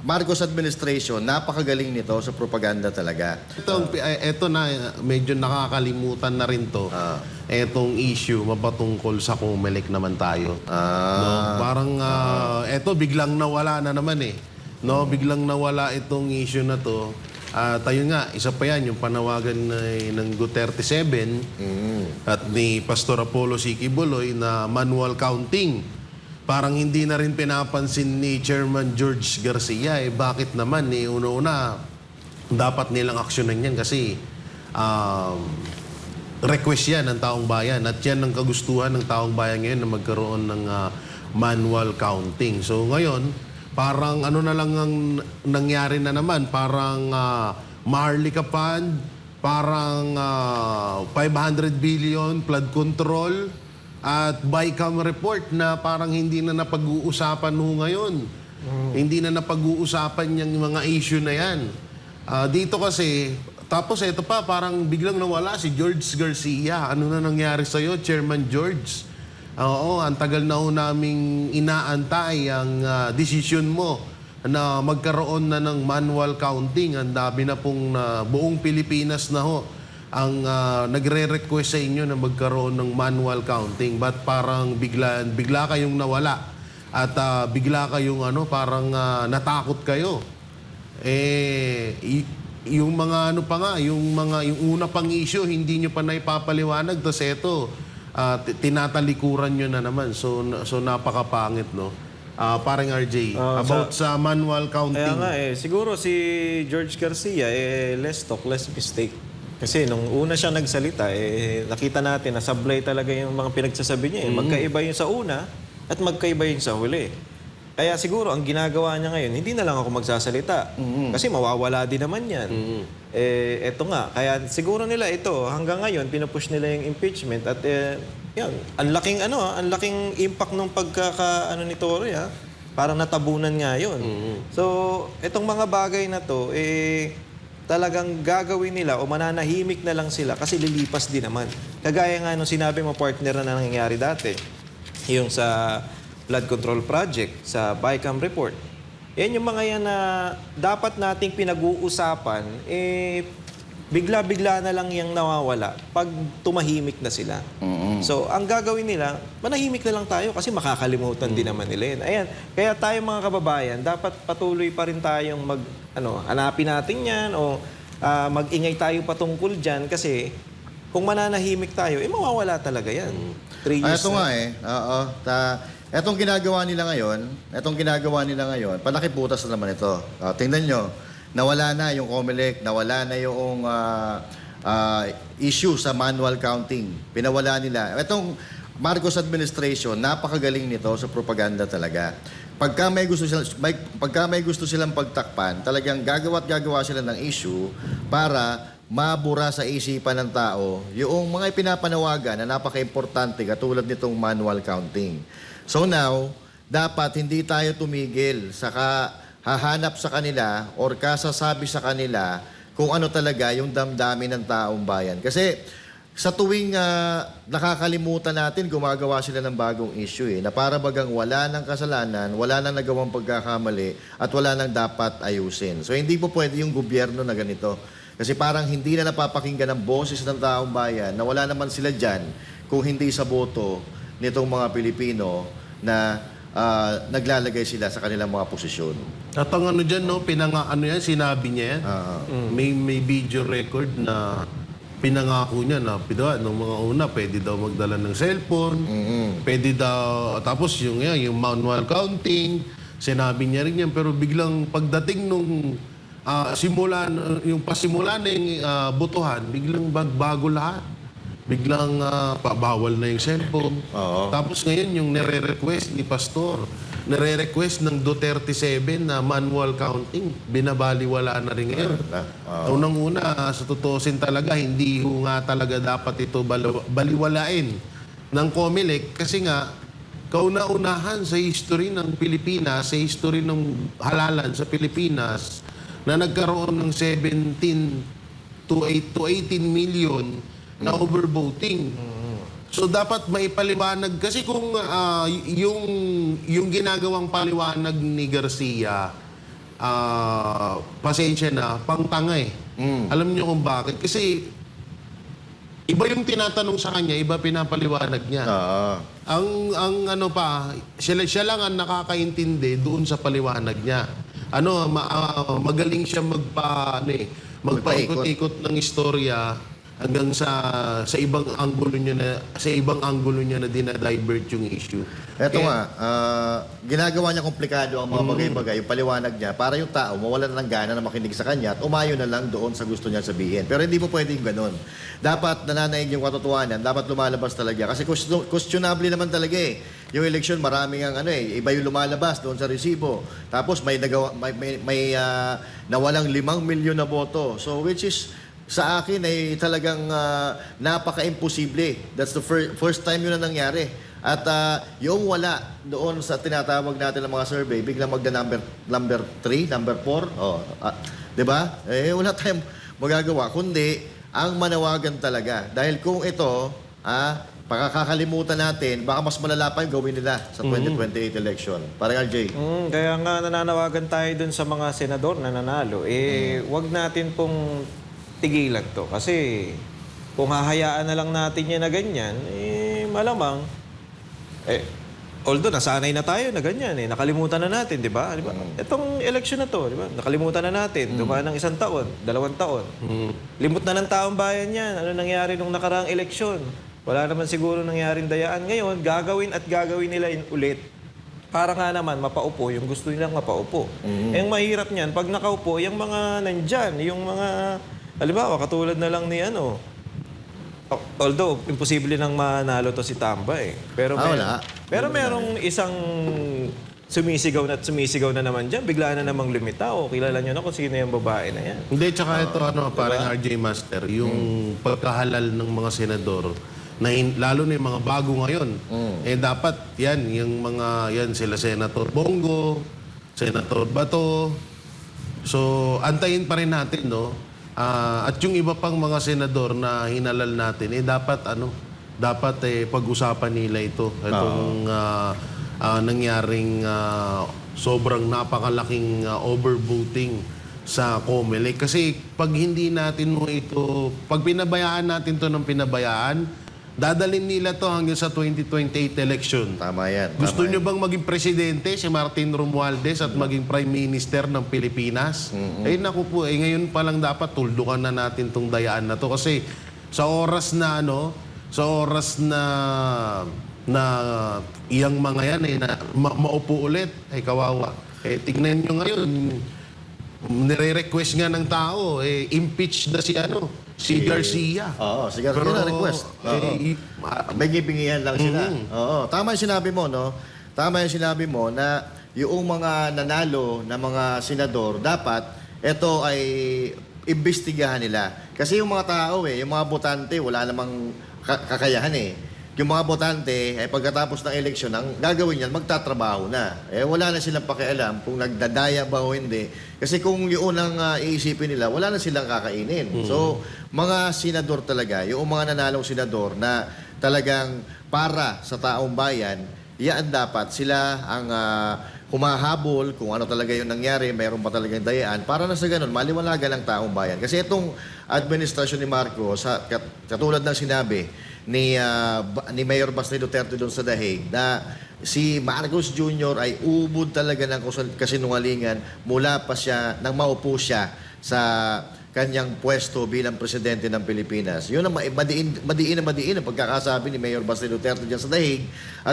Marcos administration, napakagaling nito sa propaganda talaga. Ito, eh, ito na, eh, medyo nakakalimutan na rin to. Ah. Etong issue, mapatungkol sa Comelec naman tayo. Ah. No, parang, ah, eto, biglang nawala na naman eh. No, biglang nawala itong issue na to. At ayun nga, isa pa yan, yung panawagan na, ng Duterte 7 at ni Pastor Apollo Siki Boloy na manual counting. Parang hindi na rin pinapansin ni Chairman George Garcia. Eh, bakit naman? Eh, una-una, dapat nilang aksyonan yan kasi um, request yan ng taong bayan at yan ang kagustuhan ng taong bayan ngayon na magkaroon ng ah, manual counting. So ngayon, parang ano na lang ang nangyari na naman, parang uh, Maharlika Fund, parang ah, 500 billion flood control at BICAM report na parang hindi na napag-uusapan ho ngayon. Hindi na napag-uusapan yung mga issue na yan. Ah, dito kasi, tapos ito pa, parang biglang nawala si George Garcia. Ano na nangyari sa'yo, Chairman George? Oo, ang tagal na ho naming inaantay ang ah, desisyon mo na magkaroon na ng manual counting. Ang dami na pong ah, buong Pilipinas na ho ang ah, nagre-request sa inyo na magkaroon ng manual counting. But parang bigla, bigla kayong nawala at ah, bigla kayong ano, parang ah, natakot kayo. Eh, yung mga ano pa nga, yung mga yung una pang issue, hindi nyo pa naipapaliwanag. Tapos eto, ti- tinatalikuran nyo na naman. So, so napakapangit, no? Ah, parang RJ, Ah, about sa, manual counting. Kaya nga eh, siguro si George Garcia, eh, less talk, less mistake. Kasi nung una siya nagsalita, eh, nakita natin na sablay talaga yung mga pinagsasabi niya. Eh. Magkaiba yung sa una at magkaiba yung sa huli. Kaya siguro ang ginagawa niya ngayon, hindi na lang ako magsasalita. Kasi mawawala din naman yan. Eh, eto nga. Kaya siguro nila ito, hanggang ngayon, pinupush nila yung impeachment. At eh, yan, ang laking ano, ah, ang laking impact ng pagkaka ano ni Tory ah. Parang natabunan nga yun. So, itong mga bagay na to, eh, talagang gagawin nila o mananahimik na lang sila kasi lilipas din naman. Kagaya nga nung sinabi mo partner na nangyayari dati, yung sa flood control project, sa BICAM report. Yan yung mga yan na dapat nating pinag-uusapan, eh, bigla-bigla na lang yung nawawala pag tumahimik na sila. So, ang gagawin nila, manahimik na lang tayo kasi makakalimutan din naman nila yun. Ayan, kaya tayo mga kababayan, dapat patuloy pa rin tayong mag, ano, hanapin natin yan o ah, mag-ingay tayo patungkol dyan kasi kung mananahimik tayo, eh mawawala talaga yan. Three Ah, years ito na. nga eh. Oo. Ta, etong ginagawa nila ngayon, etong ginagawa nila ngayon, palakiputas na naman ito. Ah, tingnan nyo, nawala na yung COMELEC, nawala na yung ah, ah, issue sa manual counting. Pinawala nila. Etong Marcos administration, napakagaling nito sa propaganda talaga. Pagka may gusto sila, may, pagka may gusto silang pagtakpan, talagang gagawa't gagawa sila ng issue para mabura sa isipan ng tao yung mga ipinapanawagan na napaka-importante katulad nitong manual counting. So now, dapat hindi tayo tumigil sa hahanap sa kanila or kasasabi sa kanila kung ano talaga yung damdamin ng taong bayan. Kasi sa tuwing ah, nakakalimutan natin, gumagawa sila ng bagong issue eh, na para bagang wala ng kasalanan, wala nang nagawang pagkakamali, at wala nang dapat ayusin. So hindi po pwede yung gobyerno na ganito. Kasi parang hindi na napapakinggan ang boses ng taong bayan na wala naman sila dyan kung hindi sa boto nitong mga Pilipino na ah, naglalagay sila sa kanilang mga posisyon. At ang ano dyan, no, pinanga, ano yan, sinabi niya yan. Ah. May, may video record na pinangako niya na pida, nung mga una, pwede daw magdala ng cellphone, pwede daw, tapos yung, yan, yung manual counting, sinabi niya rin yan, pero biglang pagdating nung ah, simula, yung pasimula na yung ah, botohan, biglang bagbago lahat. Biglang ah, pabawal na yung cellphone. Oo. Tapos ngayon yung nire-request ni Pastor, nire-request ng Duterte 7 na manual counting, binabaliwala na rin ngayon. Ah, Unang-una, sa tutusin talaga, hindi ho nga talaga dapat ito bal- baliwalain ng COMELEC kasi nga, kauna-unahan sa history ng Pilipinas, sa history ng halalan sa Pilipinas, na nagkaroon ng 17 to 8 to 18 million na overvoting. So dapat maipaliwanag kasi kung ah, y- yung yung ginagawang paliwanag ni Garcia ah, pasensya na, pangtanga eh. Alam niyo kung bakit? Kasi iba yung tinatanong sa kanya, iba pinapaliwanag niya. Oo. Ang ang ano pa, siya, siya lang ang nakakaintindi doon sa paliwanag niya. Ano, ma- ah, magaling siya magpa ano eh, magpaikot-ikot ng istorya hanggang sa sa ibang anggulo niya na sa ibang anggulo niya na dinadivert yung issue. Eto Kaya- nga, ah, ginagawa niya komplikado ang mga bagay-bagay, yung paliwanag niya, para yung tao mawalan na ng gana na makinig sa kanya at umayo na lang doon sa gusto niya sabihin. Pero hindi mo pwede yung ganun. Dapat nananaig yung katotohanan, dapat lumalabas talaga. Kasi question- questionable naman talaga eh. Yung election, maraming ang ano eh, iba yung lumalabas doon sa resibo. Tapos may, nagawa, may, may, may ah, nawalang limang milyon na boto. So which is, sa akin ay talagang ah, napaka-imposible. That's the fir- first time yun na nangyari. At ah, yung wala doon sa tinatawag natin ng mga survey, biglang magda number number 3, number 4, oh, ah, 'di ba? Eh wala tayong magagawa kundi ang manawagan talaga. Dahil kung ito, ah, pakakakalimutan natin, baka mas malala pa yung gawin nila sa 2028 election. Parang RJ. Mm, kaya nga nananawagan tayo dun sa mga senador na nanalo, eh, wag natin pong tigilan to. Kasi kung hahayaan na lang natin yan na ganyan, eh, malamang, eh, although nasanay na tayo na ganyan, eh, nakalimutan na natin, di ba? Di ba? Itong election na to, di ba? Nakalimutan na natin. Dumaan ng isang taon, dalawang taon. Limot na ng taong bayan yan. Ano nangyari nung nakaraang eleksyon? Wala naman siguro nangyaring dayaan. Ngayon, gagawin at gagawin nila in ulit. Para nga naman, mapaupo yung gusto nilang mapaupo. Eh, ang mahirap niyan, pag nakaupo, yung mga nandyan, yung mga, halimbawa, katulad na lang ni ano, Although, imposible nang manalo to si Tamba eh. Pero, Ah, wala. pero merong isang sumisigaw na at sumisigaw na naman dyan. Bigla na namang lumitaw. Kilala nyo na kung sino yung babae na yan. Hindi, tsaka ito, ano, parang RJ Master, yung pagkahalal ng mga senador, na hin- lalo na yung mga bago ngayon, eh dapat yan, yung mga, yan sila Senator Bongo, Senator Bato, so antayin pa rin natin, no? Ah, at yung iba pang mga senador na hinalal natin, eh dapat, ano, dapat eh pag-usapan nila ito, itong ah, ah, nangyaring ah, sobrang napakalaking ah, overvoting sa COMELEC. Kasi pag hindi natin mo ito, pag pinabayaan natin to ng pinabayaan, dadalhin nila to hanggang sa 2028 election. Tama yan. tama Gusto yan. nyo bang maging presidente si Martin Romualdez at maging prime minister ng Pilipinas? Eh naku po, eh ngayon pa lang dapat tuldukan na natin tong dayaan na to kasi sa oras na ano, sa oras na na iyang mga yan eh, na ma- maupo ulit, ay kawawa. Eh tignan nyo ngayon, nire-request nga ng tao, eh impeach na si ano, si Garcia. Oo, si Garcia na request. Oo. Eh, i- ma- May gibingihan lang sila. Oo. Tama yung sinabi mo, no? Tama yung sinabi mo na yung mga nanalo na mga senador, dapat ito ay imbestigahan nila. Kasi yung mga tao eh, yung mga botante, wala namang ka- kakayahan eh. Yung mga botante, ay pagkatapos ng eleksyon, ang gagawin niyan, magtatrabaho na. Eh, wala na silang pakialam kung nagdadaya ba o hindi. Kasi kung yung unang ah, iisipin nila, wala na silang kakainin. So, mga senador talaga, yung mga nanalong senador na talagang para sa taong bayan, yan dapat sila ang ah, humahabol kung ano talaga yung nangyari, mayroon pa talagang dayaan, para na sa ganun, maliwanagan ng taong bayan. Kasi itong administrasyon ni Marcos, katulad ng sinabi ni, Ba- ni Mayor Basti Duterte doon sa Dahig, na si Marcos Jr. ay ubod talaga ng kasinungalingan mula pa siya, nang maupo siya sa kanyang pwesto bilang presidente ng Pilipinas. Yun ang ma- madiin, madiin na madiin ang pagkakasabi ni Mayor Basti Duterte dyan sa Dahig. At